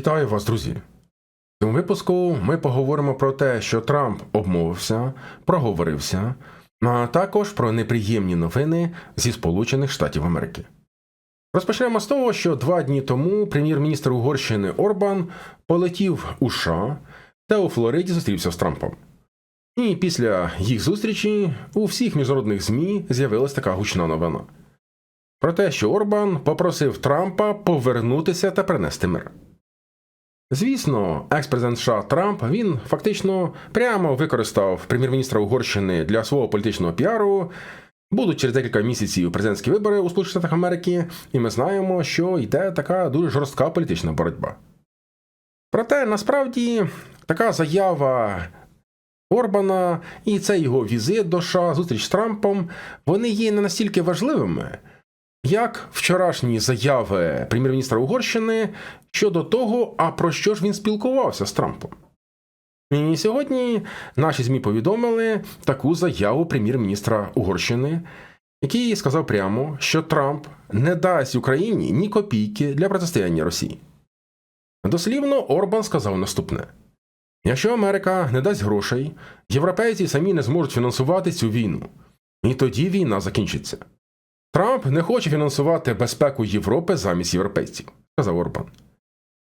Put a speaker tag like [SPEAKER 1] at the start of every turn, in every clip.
[SPEAKER 1] Вітаю вас, друзі! В цьому випуску ми поговоримо про те, що Трамп обмовився, проговорився, а також про неприємні новини зі Сполучених Штатів Америки. Розпочнемо з того, що два дні тому прем'єр-міністр Угорщини Орбан полетів у США та у Флориді зустрівся з Трампом. І після їх зустрічі у всіх міжнародних ЗМІ з'явилася така гучна новина про те, що Орбан попросив Трампа повернутися та принести мир. Звісно, екс-президент США Трамп він фактично прямо використав прем'єр-міністра Угорщини для свого політичного піару. Будуть через декілька місяців президентські вибори у Сполучених Штатах Америки, і ми знаємо, що йде така дуже жорстка політична боротьба. Проте насправді така заява Орбана і цей його візит до США, зустріч з Трампом, вони є не настільки важливими, як вчорашні заяви прем'єр-міністра Угорщини щодо того, а про що ж він спілкувався з Трампом. І сьогодні наші ЗМІ повідомили таку заяву прем'єр-міністра Угорщини, який сказав прямо, що Трамп не дасть Україні ні копійки для протистояння Росії. Дослівно Орбан сказав наступне: якщо Америка не дасть грошей, європейці самі не зможуть фінансувати цю війну, і тоді війна закінчиться. Трамп не хоче фінансувати безпеку Європи замість європейців, сказав Орбан.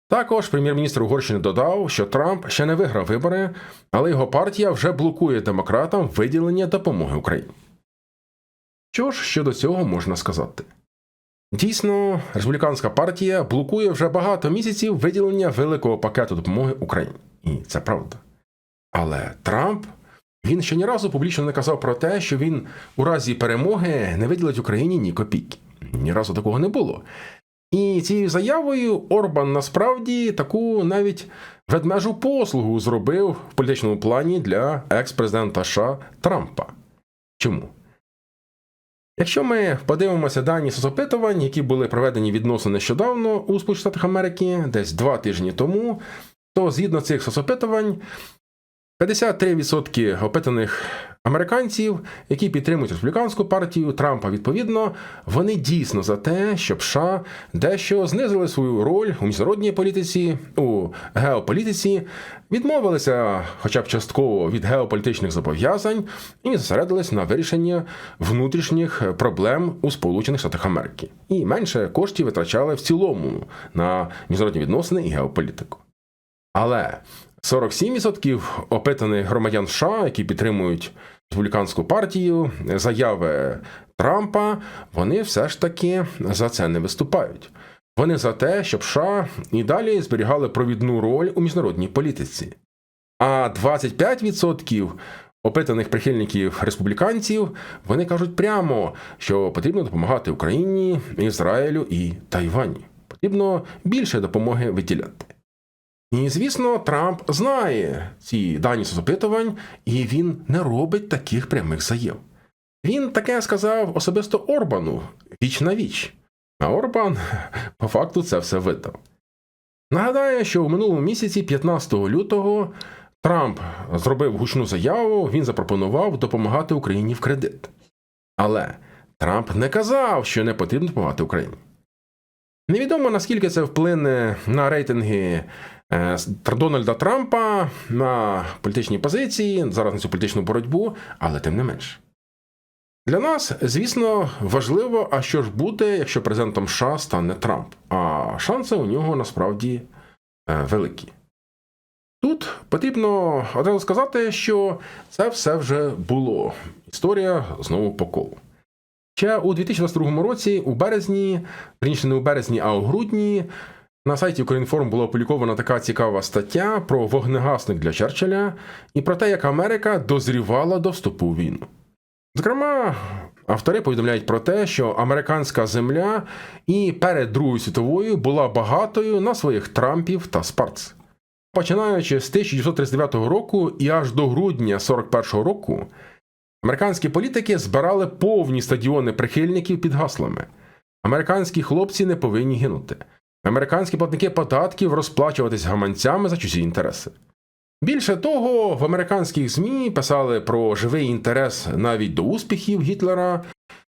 [SPEAKER 1] Також прем'єр-міністр Угорщини додав, що Трамп ще не виграв вибори, але його партія вже блокує демократам виділення допомоги Україні. Що ж щодо цього можна сказати? Дійсно, республіканська партія блокує вже багато місяців виділення великого пакету допомоги Україні. І це правда. Але Трамп він ще ні разу публічно не казав про те, що він у разі перемоги не виділить Україні ні копійки. Ні разу такого не було. І цією заявою Орбан насправді таку навіть ведмежу послугу зробив в політичному плані для екс-президента США Трампа. Чому? Якщо ми подивимося дані соцопитувань, які були проведені відносно нещодавно у Сполучених Штатах Америки, десь два тижні тому, то згідно цих соцопитувань 53% опитаних американців, які підтримують республіканську партію Трампа, відповідно, вони дійсно за те, щоб США дещо знизили свою роль у міжнародній політиці, у геополітиці, відмовилися, хоча б частково від геополітичних зобов'язань, і зосередились на вирішенні внутрішніх проблем у Сполучених Штатах Америки, і менше коштів витрачали в цілому на міжнародні відносини і геополітику. Але 47% опитаних громадян США, які підтримують республіканську партію, заяви Трампа, вони все ж таки за це не виступають. Вони за те, щоб США і далі зберігали провідну роль у міжнародній політиці. А 25% опитаних прихильників республіканців вони кажуть прямо, що потрібно допомагати Україні, Ізраїлю і Тайвані. Потрібно більше допомоги виділяти. І, звісно, Трамп знає ці дані соцопитувань, і він не робить таких прямих заяв. Він таке сказав особисто Орбану віч на віч, а Орбан по факту це все видав. Нагадаю, що в минулому місяці, 15 лютого, Трамп зробив гучну заяву, він запропонував допомагати Україні в кредит. Але Трамп не казав, що не потрібно допомагати Україні. Невідомо наскільки це вплине на рейтинги Дональда Трампа на політичні позиції, зараз на цю політичну боротьбу, але тим не менш. Для нас, звісно, важливо, а що ж буде, якщо президентом США стане Трамп. А шанси у нього насправді е, великі. Тут потрібно одразу сказати, що це все вже було. Історія знову по колу. Ще у 2022 році, у березні, раніше не у березні, а у грудні, на сайті Українформ була опублікована така цікава стаття про вогнегасник для Черчилля і про те, як Америка дозрівала до вступу у війну. Зокрема, автори повідомляють про те, що американська земля і перед Другою світовою була багатою на своїх Трампів та Спарц. Починаючи з 1939 року і аж до грудня 41-го року. Американські політики збирали повні стадіони прихильників під гаслами. Американські хлопці не повинні гинути. Американські платники податків розплачуватись гаманцями за чужі інтереси. Більше того, в американських ЗМІ писали про живий інтерес навіть до успіхів Гітлера,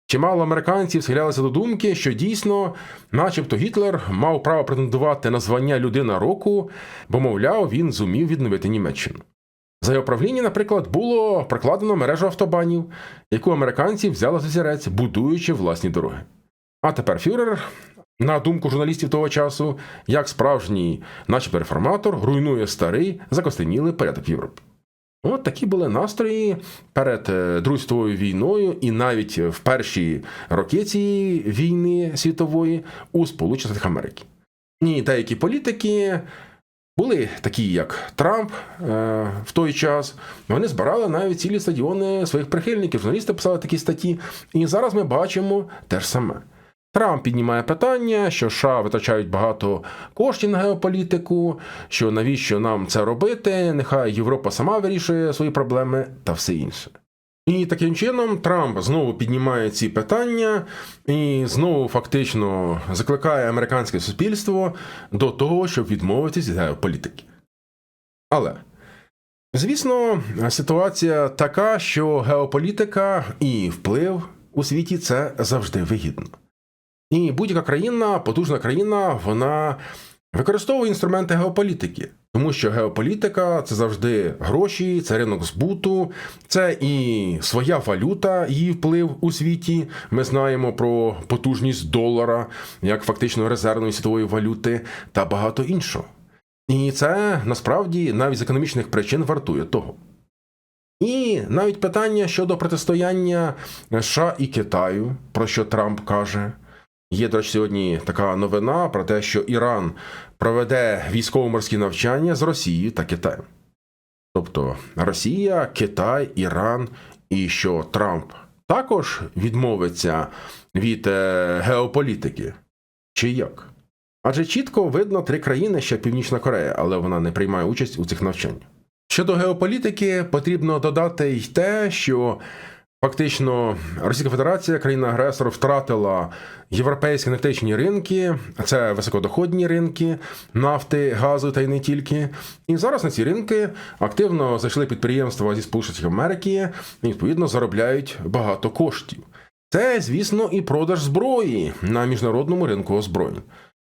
[SPEAKER 1] Чимало американців схилялися до думки, що дійсно, начебто, Гітлер мав право претендувати на звання людина року, бо, мовляв, він зумів відновити Німеччину. За його правління, наприклад, було прокладено мережу автобанів, яку американці взяли за зірець, будуючи власні дороги. А тепер Фюрер, на думку журналістів того часу, як справжній, начебто реформатор, руйнує старий закостенілий порядок Європи. От такі були настрої перед е, Другою світовою війною, і навіть в перші роки цієї війни світової у Сполучених Штатах Америки. І деякі політики були такі, як Трамп е, в той час. Вони збирали навіть цілі стадіони своїх прихильників. Журналісти писали такі статті. І зараз ми бачимо те ж саме. Трамп піднімає питання, що США витрачають багато коштів на геополітику, що навіщо нам це робити, нехай Європа сама вирішує свої проблеми та все інше. І таким чином Трамп знову піднімає ці питання і знову фактично закликає американське суспільство до того, щоб відмовитись від геополітики. Але, звісно, ситуація така, що геополітика і вплив у світі це завжди вигідно. І будь-яка країна, потужна країна, вона використовує інструменти геополітики, тому що геополітика це завжди гроші, це ринок збуту, це і своя валюта, її вплив у світі. Ми знаємо про потужність долара як фактично резервної світової валюти та багато іншого. І це насправді навіть з економічних причин вартує того. І навіть питання щодо протистояння США і Китаю, про що Трамп каже. Є, до речі, сьогодні така новина про те, що Іран проведе військово-морські навчання з Росією та Китаєм. Тобто Росія, Китай, Іран, і що Трамп також відмовиться від е, геополітики. Чи як? Адже чітко видно три країни ще Північна Корея, але вона не приймає участь у цих навчаннях. Щодо геополітики, потрібно додати й те, що Фактично, Російська Федерація, країна-агресор, втратила європейські енергетичні ринки, це високодоходні ринки нафти, газу та й не тільки. І зараз на ці ринки активно зайшли підприємства зі Сполучених Америки і відповідно заробляють багато коштів. Це, звісно, і продаж зброї на міжнародному ринку озброєнь.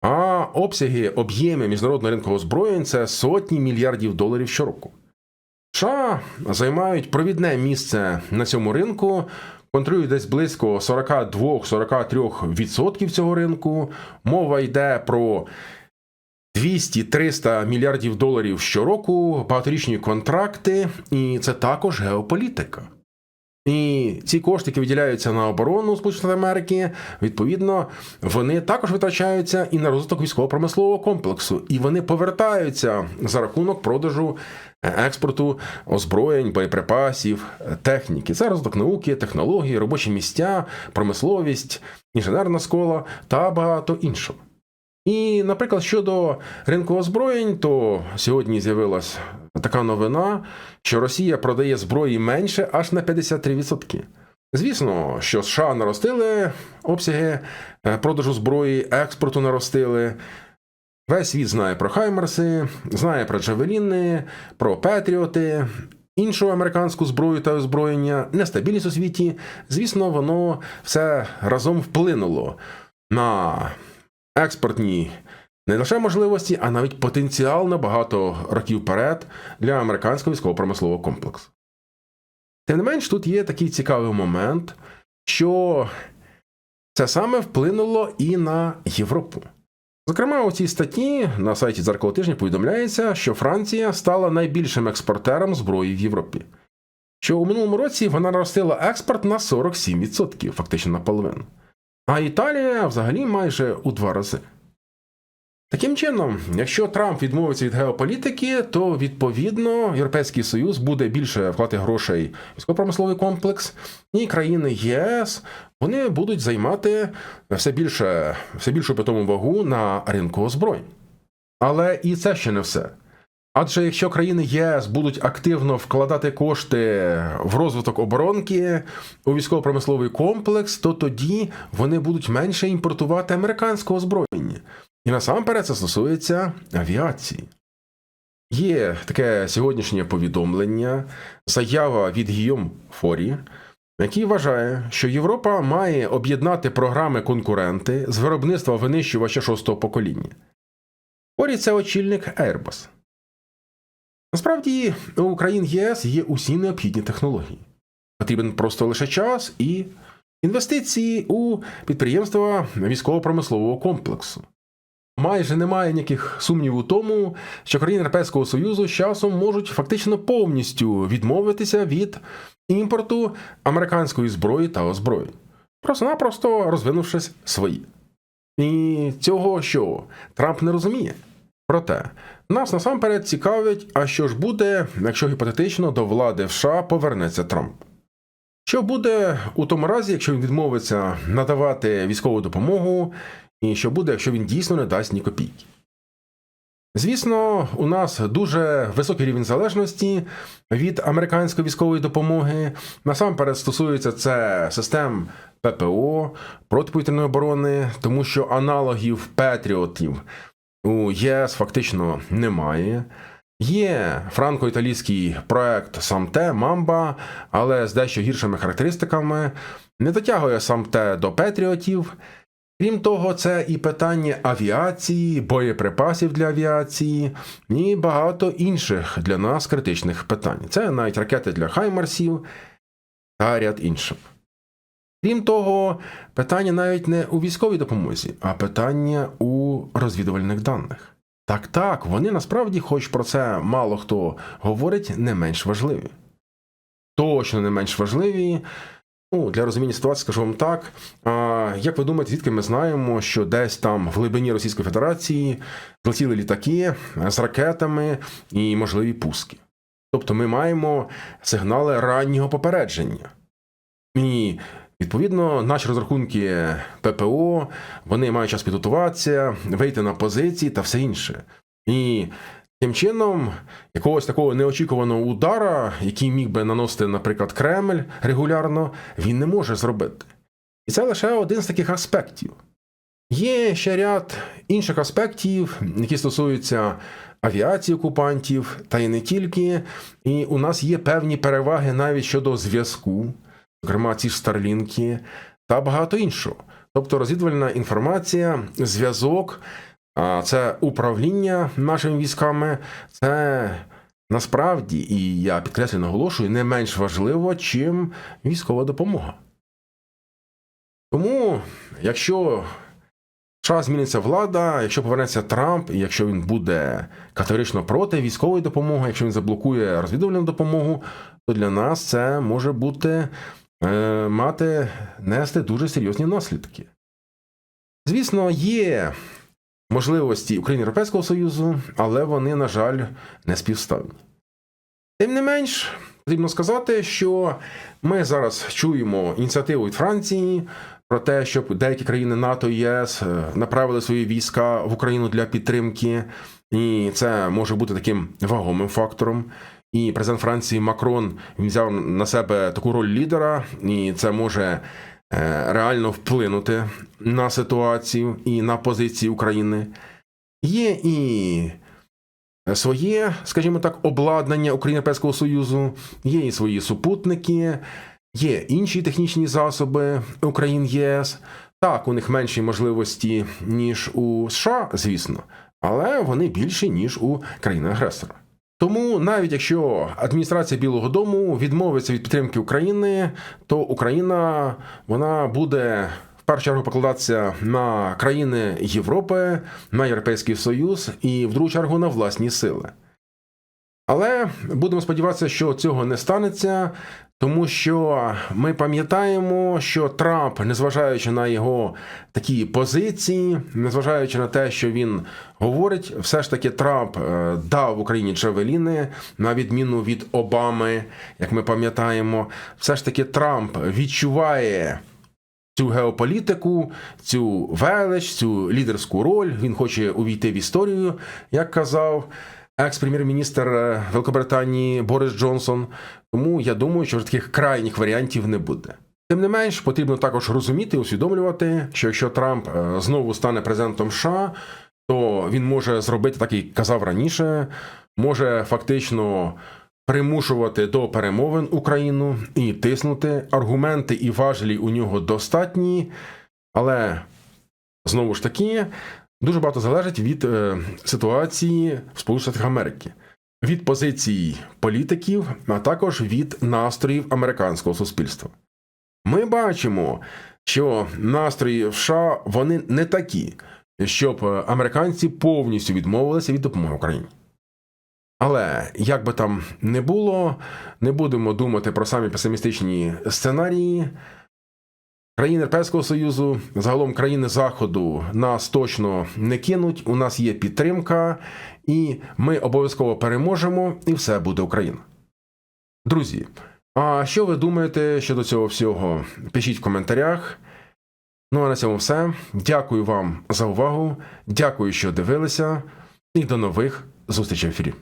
[SPEAKER 1] А обсяги, об'єми міжнародного ринку озброєнь це сотні мільярдів доларів щороку. США займають провідне місце на цьому ринку, контролюють десь близько 42-43% цього ринку. Мова йде про 200-300 мільярдів доларів щороку, багаторічні контракти, і це також геополітика. І ці кошти, які виділяються на оборону Сполучених Америки, відповідно, вони також витрачаються і на розвиток військово-промислового комплексу, і вони повертаються за рахунок продажу експорту озброєнь, боєприпасів, техніки. Це розвиток науки, технології, робочі місця, промисловість, інженерна школа та багато іншого. І, наприклад, щодо ринку озброєнь, то сьогодні з'явилась така новина, що Росія продає зброї менше аж на 53%. Звісно, що США наростили обсяги е, продажу зброї, експорту наростили. Весь світ знає про Хаймерси, знає про Джавеліни, про Петріоти, іншу американську зброю та озброєння, нестабільність у світі. Звісно, воно все разом вплинуло на експортні не лише можливості, а навіть потенціал на багато років вперед для американського військово-промислового комплексу. Тим не менш, тут є такий цікавий момент, що це саме вплинуло і на Європу. Зокрема, у цій статті на сайті «Дзеркало тижня повідомляється, що Франція стала найбільшим експортером зброї в Європі. Що у минулому році вона наростила експорт на 47%, фактично наполовину. А Італія взагалі майже у два рази. Таким чином, якщо Трамп відмовиться від геополітики, то відповідно Європейський Союз буде більше вкладати грошей в військово-промисловий комплекс, і країни ЄС вони будуть займати все більше, все більшу питому вагу на ринку озброєнь. Але і це ще не все. Адже якщо країни єС будуть активно вкладати кошти в розвиток оборонки у військово-промисловий комплекс, то тоді вони будуть менше імпортувати американського озброєння. І насамперед це стосується авіації. Є таке сьогоднішнє повідомлення, заява від Гійом Форі, який вважає, що Європа має об'єднати програми конкуренти з виробництва винищувача шостого покоління. Поряд це очільник Airbus. Насправді, у країн ЄС є усі необхідні технології. Потрібен просто лише час і інвестиції у підприємства військово-промислового комплексу. Майже немає ніяких сумнівів у тому, що країни Європейського Союзу з часом можуть фактично повністю відмовитися від імпорту американської зброї та озброєнь, просто-напросто розвинувшись свої. І цього що Трамп не розуміє. Проте нас насамперед цікавить, а що ж буде, якщо гіпотетично до влади в США повернеться Трамп. Що буде у тому разі, якщо він відмовиться надавати військову допомогу, і що буде, якщо він дійсно не дасть ні копійки? Звісно, у нас дуже високий рівень залежності від американської військової допомоги. Насамперед стосується це систем ППО протиповітряної оборони, тому що аналогів Петріотів у ЄС фактично немає. Є франко-італійський проект Самте Мамба, але з дещо гіршими характеристиками, не дотягує Самте до Петріотів. Крім того, це і питання авіації, боєприпасів для авіації, і багато інших для нас критичних питань. Це навіть ракети для Хаймарсів та ряд інших. Крім того, питання навіть не у військовій допомозі, а питання у розвідувальних даних. Так, так, вони насправді, хоч про це мало хто говорить, не менш важливі. Точно не менш важливі. Ну, для розуміння ситуації скажу вам так. А, Як ви думаєте, звідки ми знаємо, що десь там в глибині Російської Федерації злетіли літаки з ракетами і можливі пуски? Тобто ми маємо сигнали раннього попередження. І Відповідно, наші розрахунки ППО, вони мають час підготуватися, вийти на позиції та все інше. І тим чином, якогось такого неочікуваного удара, який міг би наносити, наприклад, Кремль регулярно, він не може зробити. І це лише один з таких аспектів. Є ще ряд інших аспектів, які стосуються авіації окупантів, та й не тільки. І у нас є певні переваги навіть щодо зв'язку зокрема ці ж старлінки та багато іншого. Тобто розвідувальна інформація, зв'язок, це управління нашими військами, це насправді, і я підкреслю наголошую, не менш важливо, чим військова допомога. Тому, якщо США зміниться влада, якщо повернеться Трамп, і якщо він буде категорично проти військової допомоги, якщо він заблокує розвідувальну допомогу, то для нас це може бути Е, мати нести дуже серйозні наслідки. Звісно, є можливості України Європейського Союзу, але вони, на жаль, не співставні. Тим не менш, потрібно сказати, що ми зараз чуємо ініціативу від Франції про те, щоб деякі країни НАТО і ЄС е, направили свої війська в Україну для підтримки, і це може бути таким вагомим фактором. І президент Франції Макрон він взяв на себе таку роль лідера, і це може реально вплинути на ситуацію і на позиції України. Є і своє, скажімо так, обладнання України Європейського Союзу, є і свої супутники, є інші технічні засоби України ЄС. Так, у них менші можливості, ніж у США, звісно, але вони більші, ніж у країни-агресора. Тому навіть якщо адміністрація Білого Дому відмовиться від підтримки України, то Україна вона буде в першу чергу покладатися на країни Європи, на Європейський Союз і в другу чергу на власні сили. Але будемо сподіватися, що цього не станеться, тому що ми пам'ятаємо, що Трамп, незважаючи на його такі позиції, незважаючи на те, що він говорить, все ж таки Трамп е, дав Україні Джавеліни, на відміну від Обами, як ми пам'ятаємо, все ж таки Трамп відчуває. Цю геополітику, цю велич, цю лідерську роль він хоче увійти в історію, як казав екс-прем'єр-міністр е, Великобританії Борис Джонсон. Тому я думаю, що таких крайніх варіантів не буде. Тим не менш, потрібно також розуміти, усвідомлювати, що якщо Трамп е, знову стане президентом США, то він може зробити так, як казав раніше, може фактично примушувати до перемовин Україну і тиснути. Аргументи і важелі у нього достатні, але знову ж таки дуже багато залежить від е, ситуації в Сполучених Америки, від позицій політиків, а також від настроїв американського суспільства. Ми бачимо, що настрої в США вони не такі, щоб е, американці повністю відмовилися від допомоги Україні. Але як би там не було, не будемо думати про самі песимістичні сценарії. Країни Європейського Союзу, загалом країни Заходу нас точно не кинуть. У нас є підтримка, і ми обов'язково переможемо, і все буде Україна. Друзі, а що ви думаєте щодо цього всього? Пишіть в коментарях. Ну а на цьому все. Дякую вам за увагу. Дякую, що дивилися, і до нових зустрічей в ефірі.